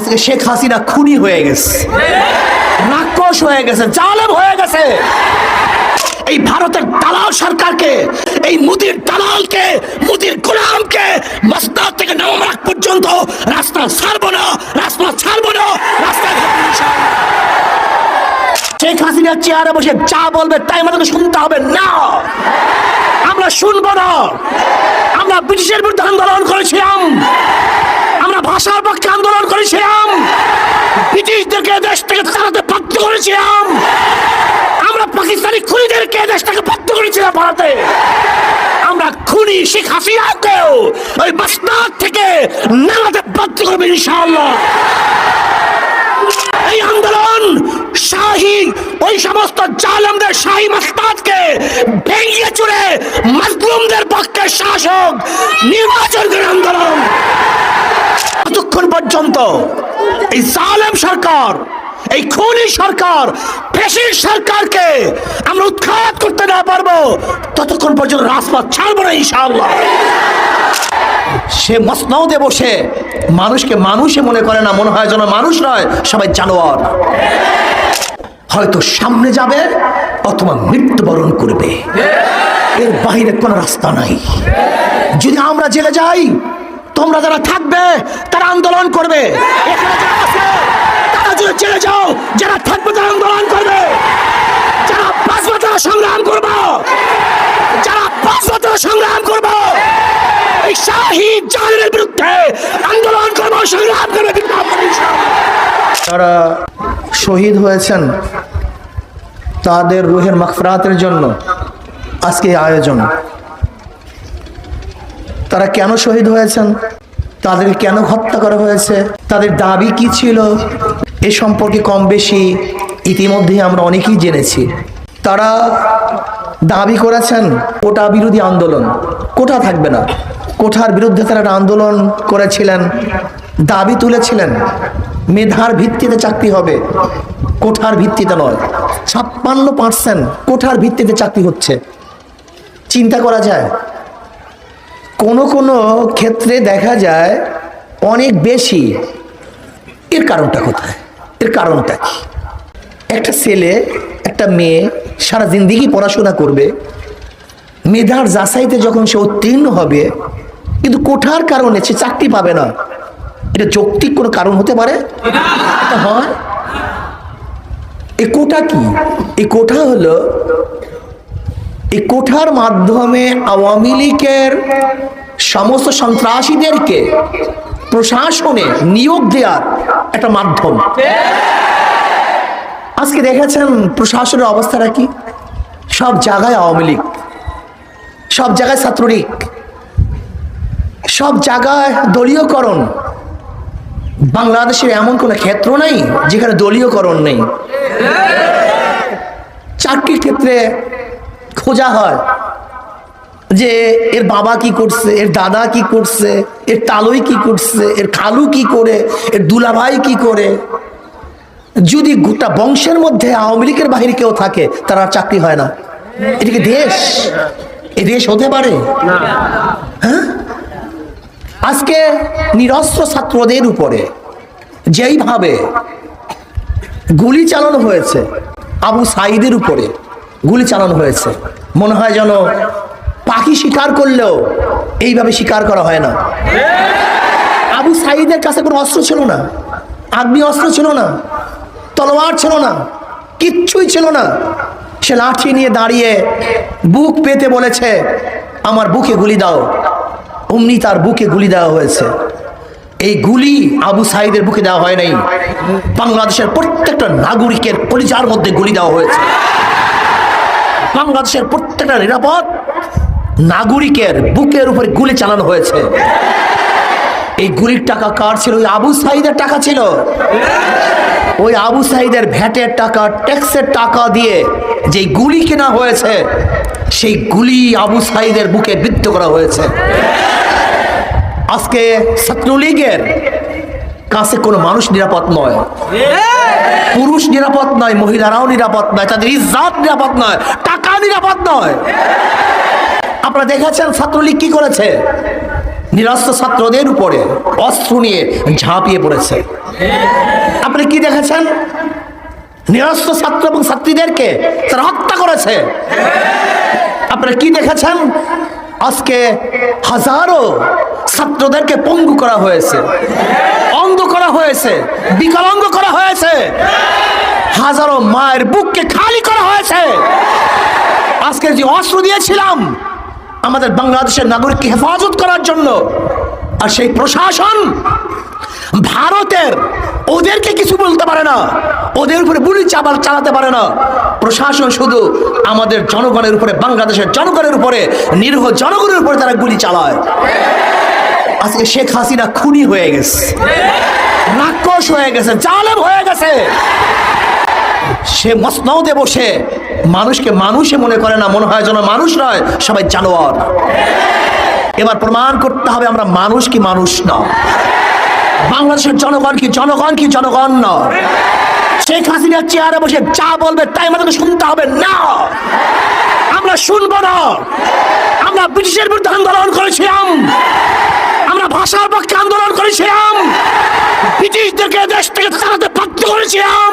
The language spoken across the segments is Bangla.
আজকে শেখ হাসিনা খুনি হয়ে গেছে। রাক্ষস হয়ে গেছে, জালেম হয়ে গেছে। এই ভারতের দালাল সরকারকে, এই মুদির দালালকে, মুদির গোলামকে মসনাদ থেকে নবমাক পর্যন্ত রাস্তা ছাড়বো না, রাস্তা ছাড়বো না, রাস্তা শেখ হাসিনার চেয়ারে বসে যা বলবে তাই আমাদেরকে শুনতে হবে না। আমরা শুনব না। আমরা ব্রিটিশের বিরুদ্ধে আন্দোলন করেছিলাম। আমরা ভাষার পক্ষে আন্দোলন করেছিলাম ব্রিটিশদেরকে দেশ থেকে তাড়াতে বাধ্য করেছিলাম। আমরা পাকিস্তানি খুনিদেরকে দেশ থেকে বাধ্য করেছিলাম ভারতে। আমরা খুনি শেখ হাসিনাকেও ওই বাসনাথ থেকে নামাতে বাধ্য করবে ইনশাআল্লাহ। এই আন্দোলন শাহী, ওই সমস্ত জালেমদের শাহী মাস্তাদকে ভেঙে চুরে মাজলুমদের পক্ষে শাসক নির্বাচন আন্দোলন। ততক্ষণ পর্যন্ত? এই জালেম সরকার, এই খুনি সরকার ফেসির সরকারকে আমরা উৎখাত করতে না পারব। ততক্ষণ পর্যন্ত রাজপথ ছাড়বো না, ইনশাআল্লাহ। সে মসনদে বসে মানুষকে মানুষে মনে করে না, মনে হয় যেন মানুষ নয়, সবাই জানোয়ার। হয়তো সামনে যাবে অথবা মৃত্যুবরণ করবে। এর বাইরে কোনো রাস্তা নাই। যদি আমরা জেলে যাই তোমরা যারা থাকবে, তারা আন্দোলন করবে। তারা যদি জেলে যাও, যারা থাকবে, তারা আন্দোলন করবে। যারা বাঁচবে, তারা সংগ্রাম করব। যারা বাঁচবে, তারা সংগ্রাম করব। এই শাহী বিরুদ্ধে আন্দোলন করব, সংগ্রাম করবে যারা শহীদ হয়েছেন, তাদের রুহের মাগফিরাতের জন্য আজকে আয়োজন। তারা কেন শহীদ হয়েছেন? তাদের কেন হত্যা করা হয়েছে? তাদের দাবি কি ছিল? এ সম্পর্কে কম বেশি ইতিমধ্যে আমরা অনেকেই জেনেছি। তারা দাবি করেছেন, কোটা বিরোধী আন্দোলন। কোটা থাকবে না। কোঠার বিরুদ্ধে তারা আন্দোলন করেছিলেন, দাবি তুলেছিলেন। মেধার ভিত্তিতে চাকরি হবে। কোঠার ভিত্তিতে নয়, ছাপ্পান্ন পার্সেন্ট কোঠার ভিত্তিতে চাকরি হচ্ছে। চিন্তা করা যায় কোনো কোনো ক্ষেত্রে দেখা যায় অনেক বেশি। এর কারণটা কোথায়? এর কারণটা কি? একটা ছেলে, একটা মেয়ে সারা জিন্দিগি পড়াশোনা করবে। মেধার যাচাইতে যখন সে উত্তীর্ণ হবে, কিন্তু কোঠার কারণে সে চাকরি পাবে না। এটা যৌক্তিক কোনো কারণ হতে পারে? হয়। এই কোটা কি? এই কোঠা হলো এই কোঠার মাধ্যমে আওয়ামী লীগের সমস্ত সন্ত্রাসীদেরকে প্রশাসনে নিয়োগ দেওয়ার একটা মাধ্যম। আজকে দেখেছেন প্রশাসনের অবস্থাটা কি? সব জায়গায় আওয়ামী লীগ, সব জায়গায় ছাত্রলীগ, সব জায়গায় দলীয়করণ। বাংলাদেশের এমন কোনো ক্ষেত্র নেই যেখানে দলীয়করণ নেই। চাকরির ক্ষেত্রে খোঁজা হয় যে এর বাবা কি করছে, এর দাদা কি করছে, এর তালই কি করছে, এর খালু কি করে, এর দুলাভাই কি করে। যদি গোটা বংশের মধ্যে আওয়ামী লীগের বাহিরে কেউ থাকে, তার আর চাকরি হয় না। এদিকে দেশ? এ দেশ হতে পারে? হ্যাঁ? আজকে নিরস্ত্র ছাত্রদের উপরে যেইভাবে গুলি চালানো হয়েছে, আবু সাইদের উপরে গুলি চালানো হয়েছে মনে হয় যেন পাখি শিকার করলেও এইভাবে শিকার করা হয় না। আবু সাইদের কাছে কোনো অস্ত্র ছিল না আগ্নি অস্ত্র ছিল না, তলোয়ার ছিল না, কিচ্ছুই ছিল না। সে লাঠি নিয়ে দাঁড়িয়ে বুক পেতে বলেছে, আমার বুকে গুলি দাও। অমনি তার বুকে গুলি দেওয়া হয়েছে। এই গুলি আবু সাইদের বুকে দেওয়া হয় নাই। বাংলাদেশের প্রত্যেকটা নাগরিকের পরিচার মধ্যে গুলি দেওয়া হয়েছে। বাংলাদেশের প্রত্যেকটা নিরাপদ নাগরিকের বুকের উপরে গুলি চালানো হয়েছে। এই গুলির টাকা কার ছিল? ওই আবু সাইদের টাকা ছিল। ওই আবু সাইদের ভ্যাটের টাকা ট্যাক্সের টাকা দিয়ে যে গুলি কেনা হয়েছে সেই গুলি আবু সাইদের বুকে বিদ্ধ করা হয়েছে। আজকে ছাত্রলীগের কাছে কোনো মানুষ নিরাপদ নয়। পুরুষ নিরাপদ নয় মহিলারাও নিরাপদ নয় তাদের ইজ্জাত নিরাপদ নয়। নিরাপদ নয়। আপনারা দেখেছেন ছাত্রলীগ কি করেছে? নিরস্ত্র ছাত্রদের উপরে অস্ত্র নিয়ে ঝাঁপিয়ে পড়েছে। আপনি কি দেখেছেন? নিরস্ত্র ছাত্র এবং ছাত্রীদেরকে তারা হত্যা করেছে। আপনারা কি দেখেছেন? আজকে হাজারো ছাত্রদেরকে পঙ্গু করা হয়েছে, অন্ধ করা হয়েছে, বিকলাঙ্গ করা হয়েছে। হাজারো মায়ের বুককে খালি করা হয়েছে। আজকে যে অস্ত্র দিয়েছিলাম, আমাদের বাংলাদেশের নাগরিককে হেফাজত করার জন্য, আর সেই প্রশাসন ভারতের, ওদেরকে কিছু বলতে পারে না, ওদের উপরে গুলি চাবাল চালাতে পারে না। প্রশাসন শুধু আমাদের জনগণের উপরে, বাংলাদেশের জনগণের উপরে, নিরীহ জনগণের উপরে তারা গুলি চালায়। আজকে শেখ হাসিনা খুনি হয়ে গেছে। রাক্ষস হয়ে গেছে, জালেম হয়ে গেছে। সে মসনদে বসে মানুষকে মানুষে মনে করে না, মনে হয় যেন মানুষ নয়, সবাই জানোয়ার। এবার প্রমাণ করতে হবে আমরা মানুষ কি মানুষ না বাংলাদেশের জনগণ কি জনগণ কি জনগণ না শেখ হাসিনার চেয়ারে বসে যা বলবে তাই আমাদেরকে শুনতে হবে না। আমরা শুনব না। আমরা ব্রিটিশের বিরুদ্ধে আন্দোলন করেছিলাম আমরা ভাষার পক্ষে আন্দোলন করেছিলাম ব্রিটিশদেরকে দেশ থেকে তাড়াতে বাধ্য করেছিলাম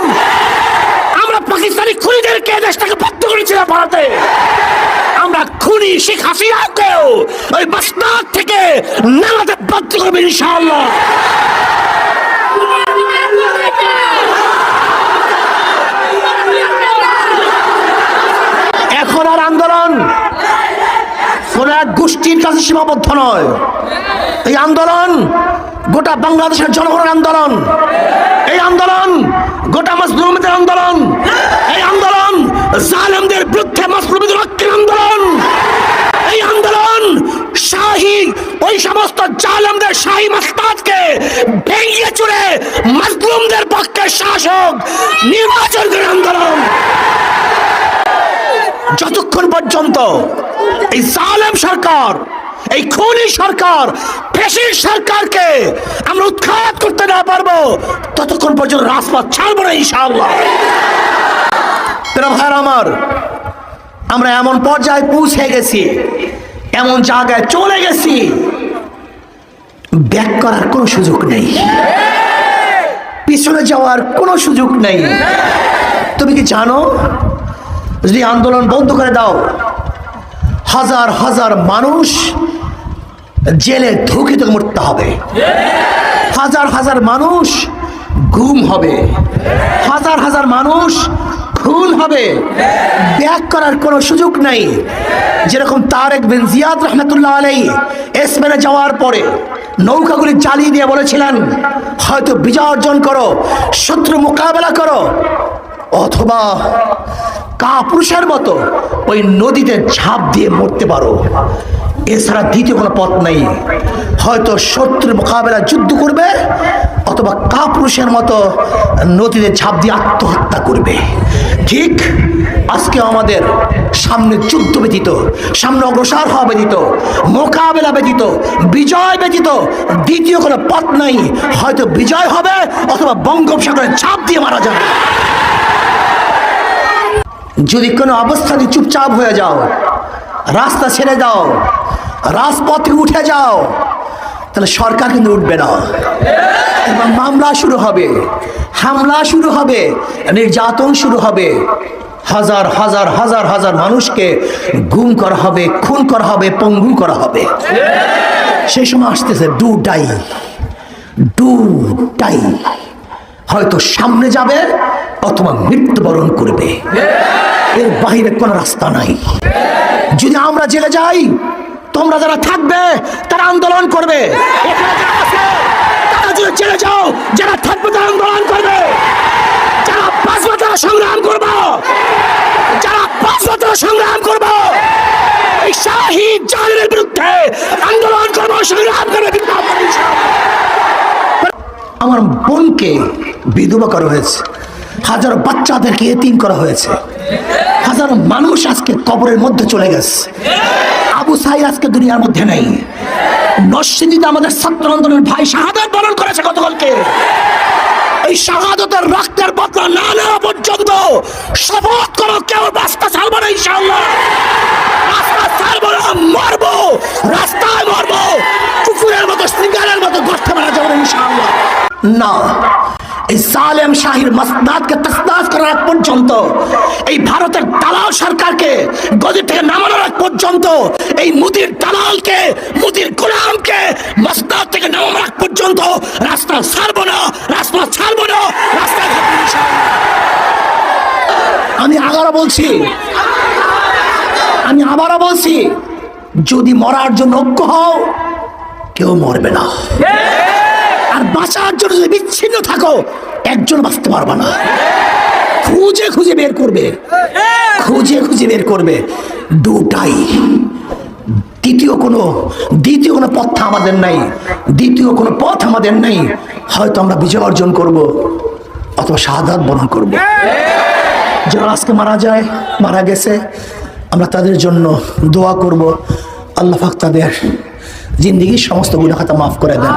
আমরা পাকিস্তানি খুনিদেরকে দেশ থেকে বাধ্য করেছিলাম ভারতে আমরা খুনি শেখ হাসিনাকেও ওই বাসনাথ থেকে নামাতে বাধ্য করবে ইনশাআল্লাহ। এখন আর আন্দোলন, কোন এক গোষ্ঠীর কাছে সীমাবদ্ধ নয়। এই আন্দোলন গোটা বাংলাদেশের জনগণের আন্দোলন। এই আন্দোলন গোটা মজলুমদের আন্দোলন। এই আন্দোলন জালেমদের বিরুদ্ধে মজলুমদের রক্ষের আন্দোলন এই আন্দোলন শাহী ওই সমস্ত জালেমদের শাহী মাস্তাদকে ভেঙে চুড়ে মজলুমদের পক্ষে শাসক, নির্বাচন আন্দোলন। যতক্ষণ পর্যন্ত এই জালেম সরকার, এই খুনি সরকার ফেসির সরকারকে আমরা উৎখাত করতে না পারব, ততক্ষণ পর্যন্ত রাজপথ ছাড়বো না, ইনশাআল্লাহ। ভাইয়ের আমার, আমরা এমন পর্যায়ে পৌঁছে গেছি, এমন জায়গায় চলে গেছি ব্যাক করার কোনো সুযোগ নেই। পিছনে যাওয়ার কোনো সুযোগ নেই। তুমি কি জানো? যদি আন্দোলন বন্ধ করে দাও, হাজার হাজার মানুষ জেলে ধুকে থেকে মরতে হবে। হাজার হাজার মানুষ গুম হবে। হাজার হাজার মানুষ খুন হবে। ব্যাক করার কোনো সুযোগ নাই। যেরকম তারেক বিন জিয়াদ রহমতুল্লাহ আলাই স্পেনে যাওয়ার পরে নৌকাগুলি চালিয়ে দিয়ে বলেছিলেন, হয়তো বিজয় অর্জন করো, শত্রু মোকাবেলা করো, অথবা কাপুরুষের মতো ওই নদীতে ঝাঁপ দিয়ে মরতে পারো। এছাড়া দ্বিতীয় কোনো পথ নেই। হয়তো শত্রুর মোকাবেলা যুদ্ধ করবে, অথবা কাপুরুষের মতো নদীতে ঝাঁপ দিয়ে আত্মহত্যা করবে। ঠিক আজকে আমাদের সামনে যুদ্ধ ব্যতীত, সামনে অগ্রসর হওয়া ব্যতীত, মোকাবেলা ব্যতীত, বিজয় ব্যতীত দ্বিতীয় কোনো পথ নাই। হয়তো বিজয় হবে অথবা বঙ্গোপসাগরে চাপ দিয়ে মারা যাবে। যদি কোনো অবস্থাতে চুপচাপ হয়ে যাও, রাস্তা ছেড়ে দাও, রাজপথে উঠে যাও, তাহলে সরকার কিন্তু উঠবে না। এবং মামলা শুরু হবে, হামলা শুরু হবে, নির্যাতন শুরু হবে। হাজার হাজার হাজার হাজার মানুষকে গুম করা হবে, খুন করা হবে, পঙ্গু করা হবে। সেই সময় আসতেছে ডু ডাই ডু ডাই হয়তো সামনে যাবে অথবা মৃত্যুবরণ করবে। এর বাইরে কোনো রাস্তা নাই। যদি আমরা জেলে যাই, তোমরা যারা থাকবে, তারা আন্দোলন করবে। জেলে যাও, যারা থাকবে, তারা আন্দোলন করবে যারা বাঁচবে তারা সংগ্রাম করব যারা সংগ্রাম করব। শাহিদ বিরুদ্ধে আন্দোলন করব, সংগ্রাম করবে আমার বোনকে বিধবা করা হয়েছে। হাজারো বাচ্চাদেরকে এতিম করা হয়েছে। হাজারো মানুষ আজকে কবরের মধ্যে চলে গেছে। আবু সাইদ আজকে দুনিয়ার মধ্যে নেই। নরসিংদীতে আমাদের ছাত্র আন্দোলনের ভাই শাহাদাত বরণ করেছে গতকালকে। ওই শাহাদতের রক্তের বদলা না নেওয়া পর্যন্ত শপথ করো, কেউ রাস্তা ছাড়বো না ইনশাআল্লাহ। রাস্তা ছাড়বো না, মারবো। রাস্তায় মরবো। কুকুরের মতো, সিঙ্গারের মতো গর্তে মারা যাব না ইনশাআল্লাহ। না। এই সালেম শাহির মাসনাদকে তসনাদ করার আগ পর্যন্ত, এই ভারতের দালাল সরকারকে গদি থেকে নামানোর আগ পর্যন্ত, এই মুদির দালালকে, মুদির গোলামকে মাসনাদ থেকে নামানোর আগ পর্যন্ত রাস্তা ছাড়বো না, রাস্তা ছাড়বো না, রাস্তা আমি আবারও বলছি, আমি আবারও বলছি, যদি মরার জন্য ঐক্য হও, কেউ মরবে না। বাঁচার জন্য যদি বিচ্ছিন্ন থাকো, একজন বাঁচতে পারবে না। খুঁজে খুঁজে বের করবে। খুঁজে খুঁজে বের করবে। দুটাই। দ্বিতীয় কোনো দ্বিতীয় কোনো পথ আমাদের নাই। দ্বিতীয় কোনো পথ আমাদের নাই। হয়তো আমরা বিজয় অর্জন করব, অথবা শাহাদাত বরণ করব। যারা আজকে মারা যায়, মারা গেছে, আমরা তাদের জন্য দোয়া করব। আল্লাহ তাদের জিন্দিগির সমস্ত গুণাখাতা মাফ করে দেন।